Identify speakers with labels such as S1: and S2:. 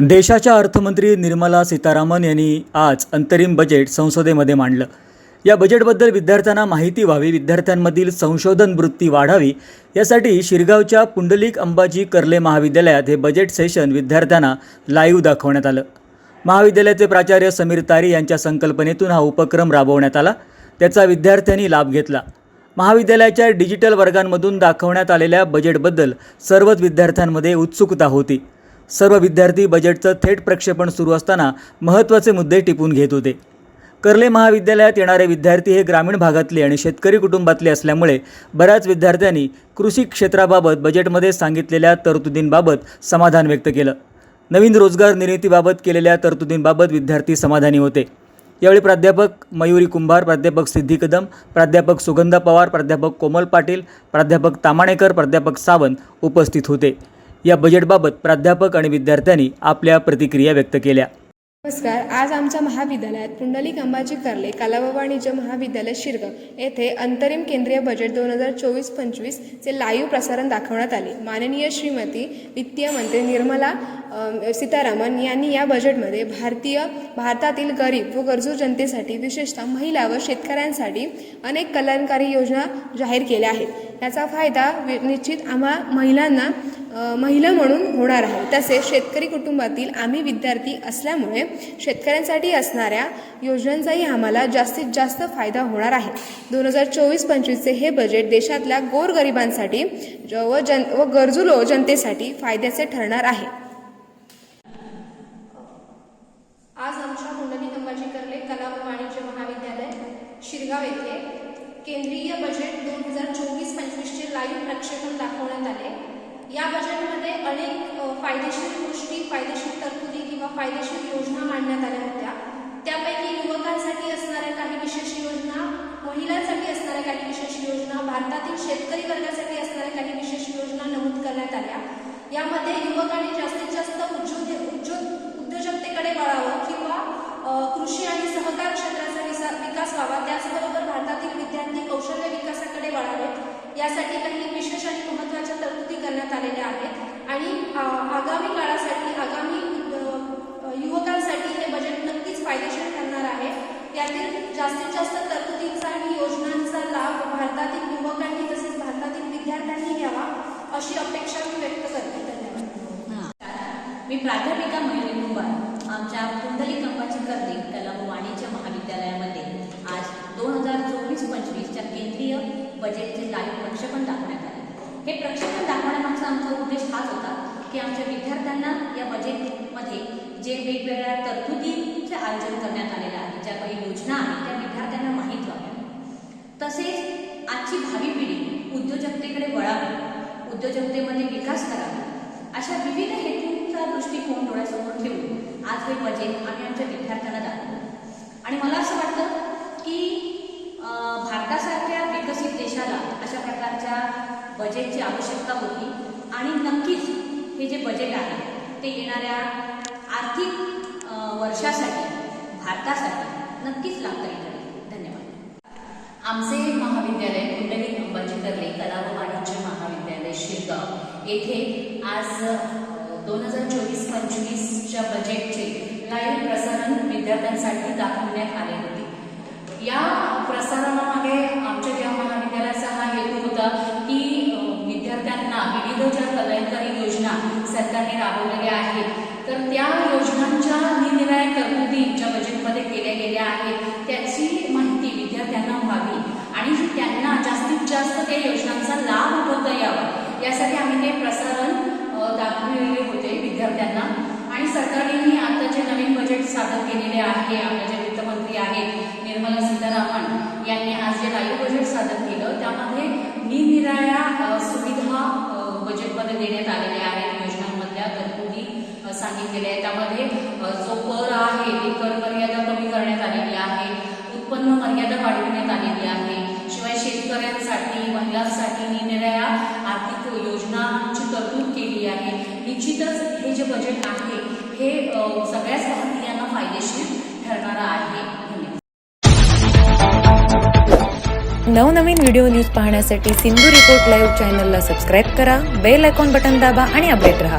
S1: देशाच्या अर्थमंत्री निर्मला सीतारामन यांनी आज अंतरिम बजेट संसदेमध्ये मांडलं. या बजेटबद्दल विद्यार्थ्यांना माहिती व्हावी विद्यार्थ्यांमधील संशोधन वृत्ती वाढावी यासाठी शिरगावच्या पुंडलिक अंबाजी कर्ले महाविद्यालयात हे बजेट सेशन विद्यार्थ्यांना लाईव्ह दाखवण्यात आलं. महाविद्यालयाचे प्राचार्य समीर तारी यांच्या संकल्पनेतून हा उपक्रम राबवण्यात आला. त्याचा विद्यार्थ्यांनी लाभ घेतला. महाविद्यालयाच्या डिजिटल वर्गांमधून दाखवण्यात आलेल्या बजेटबद्दल सर्वच विद्यार्थ्यांमध्ये उत्सुकता होती. सर्व विद्यार्थी बजेटचं थेट प्रक्षेपण सुरू असताना महत्त्वाचे मुद्दे टिपून घेत होते. कर्ले महाविद्यालयात येणारे विद्यार्थी हे ग्रामीण भागातले आणि शेतकरी कुटुंबातले असल्यामुळे बऱ्याच विद्यार्थ्यांनी कृषी क्षेत्राबाबत बजेटमध्ये सांगितलेल्या तरतुदींबाबत समाधान व्यक्त केलं. नवीन रोजगार निर्मितीबाबत केलेल्या तरतुदींबाबत विद्यार्थी समाधानी होते. यावेळी प्राध्यापक मयुरी कुंभार प्राध्यापक सिद्धी कदम प्राध्यापक सुगंधा पवार प्राध्यापक कोमल पाटील प्राध्यापक तामाणेकर प्राध्यापक सावंत उपस्थित होते. या बजेटबाबत प्राध्यापक आणि विद्यार्थ्यांनी आपल्या प्रतिक्रिया व्यक्त केल्या.
S2: नमस्कार आज आमच्या महाविद्यालयात पुंडलिक अंबाजी कर्ले कला व वाणिज्य महाविद्यालय शिरगाव येथे अंतरिम केंद्रीय बजेट दोन हजार चोवीस पंचवीसचे लाईव्ह प्रसारण दाखवण्यात आले. माननीय श्रीमती वित्तीय मंत्री निर्मला सीतारामन यांनी या बजेटमध्ये भारतीय भारतातील गरीब व गरजू जनतेसाठी विशेषतः महिला व शेतकऱ्यांसाठी अनेक कल्याणकारी योजना जाहीर केल्या आहेत. याचा फायदा वि- निश्चित आम्हा महिलांना महिला म्हणून होणार आहे. तसेच शेतकरी कुटुंबातील आम्ही विद्यार्थी असल्यामुळे शेतकऱ्यांसाठी असणाऱ्या योजनांचाही आम्हाला जास्तीत जास्त फायदा होणार आहे. दोन हजार चोवीस पंचवीसचे हे बजेट देशातल्या गोरगरिबांसाठी व जन व गरजू लो जनतेसाठी फायद्याचे ठरणार आहे.
S3: आज आमच्या मुंडली अंबाजी कर्ले कला व वाणिज्य महाविद्यालय शिरगाव येथे केंद्रीय बजेट दोन हजार चोवीस पंचवीसचे लाईव्ह प्रक्षेपण दाखवण्यात आले. या बजेटमध्ये अनेक फायदेशीर फायदेशीर योजना मांडण्यात आल्या होत्या. त्यापैकी युवकांसाठी असणाऱ्या काही विशेष योजना महिलांसाठी असणाऱ्या काही विशेष योजना भारतातील शेतकरी वर्गासाठी असणाऱ्या काही विशेष योजना नमूद करण्यात आल्या. यामध्ये युवकांनी जास्तीत जास्त उद्योग उद्योग उद्योजकतेकडे वळावं किंवा कृषी आणि सहकार क्षेत्राचा विसा- विकास व्हावा त्याचबरोबर भारतातील विद्यार्थी कौशल्य विकासाकडे वळावेत यासाठी काही विशेष आणि महत्त्वाच्या तरतुदी करण्यात आलेल्या आहेत. आणि आ, आगामी काळासाठी आगामी अ, अ, युवकांसाठी हे बजेट नक्कीच फायदेशीर ठरणार आहे यातील जास्तीत जास्त तरतुदींचा आणि योजनांचा लाभ भारतातील युवकांनी तसेच भारतातील विद्यार्थ्यांनी घ्यावा अशी अपेक्षा मी व्यक्त करते धन्यवाद
S4: मी प्राध्यापिका मयुरी कुंभार आमच्या कुंडली कंपाची कर्ले कला व वाणिज्य महाविद्यालयामध्ये आज दोन हजार चोवीस पंचवीसच्या केंद्रीय बजेटचे लाईव्ह प्रक्षेपण दाखवण्यात आले. हे प्रक्षेपण दाखवण्यामागचा आमचा उद्देश हाच होता की आमच्या विद्यार्थ्यांना या बजेटमध्ये जे वेगवेगळ्या तरतुदींचे आयोजन करण्यात आलेलं आहे ज्या काही योजना आहेत त्या विद्यार्थ्यांना माहीत व्हाव्या तसेच आजची भावी पिढी उद्योजकतेकडे वळावी उद्योजकतेमध्ये विकास करावा अशा विविध हेतू हेतूंचा दृष्टिकोन डोळ्यासमोर ठेवून आज हे बजेट आम्ही आमच्या विद्यार्थ्यांना दाखवू. आणि मला असं वाटतं की भारतासारख्या विकसित देशाला अशा प्रकारच्या बजेटची आवश्यकता होती आणि नक्कीच हे जे बजेट आहे ते येणाऱ्या आर्थिक वर्षासाठी भारतासाठी नक्कीच लाभदायी ठरेल. धन्यवाद.
S5: आमचे महाविद्यालय कुंडली अंबाजी कर्ले कला व वाणिज्य महाविद्यालय शिरगाव येथे आज दोन हजार चोवीस पंचवीसच्या बजेटचे लाईव्ह प्रसारण विद्यार्थ्यांसाठी दाखवण्यात आले होते. या प्रसारणामागे आमच्या या महाविद्यालयाचा हा हेतू होता की विद्यार्थ्यांना विविध ज्या कल्याणकारी योजना सरकारने राबवलेल्या आहेत तर त्या योजनांच्या निरनिराळ्या तरतुदी ज्या बजेटमध्ये केल्या गेल्या आहेत त्याची माहिती विद्यार्थ्यांना व्हावी आणि त्यांना जास्तीत जास्त त्या योजनांचा लाभ उठवता यावा. यासाठी आम्ही ते प्रसारण दाखविलेले होते विद्यार्थ्यांना. आणि सरकारनेही आता जे नवीन बजेट सादर केलेले आहे आपले जे वित्तमंत्री आहेत निर्मला सीतारामन यांनी आज जे लाईव्ह बजेट सादर केलं त्यामध्ये निरनिराळ्या सुविधा बजेटमध्ये देण्यात आलेल्या आहेत. योजनांमधल्या तरतुदी सांगितलेल्या आहेत. त्यामध्ये जो कर आहे ते कर मर्यादा कमी करण्यात आलेली आहे. उत्पन्न मर्यादा वाढविण्यात आलेली आहे शिवाय शेतकऱ्यांसाठी महिलांसाठी निरनिराळ्या आर्थिक योजनांची तरतूद केली आहे निश्चितच हे जे बजेट आहे हे सगळ्याच भारतीयांना फायदेशीर ठरणार आहे.
S6: नवनवीन व्हिडिओ न्यूज पाहण्यासाठी सिंधू रिपोर्ट लाईव्ह चॅनलला सबस्क्राईब करा बेल आयकॉन बटन दाबा आणि अपडेट रहा.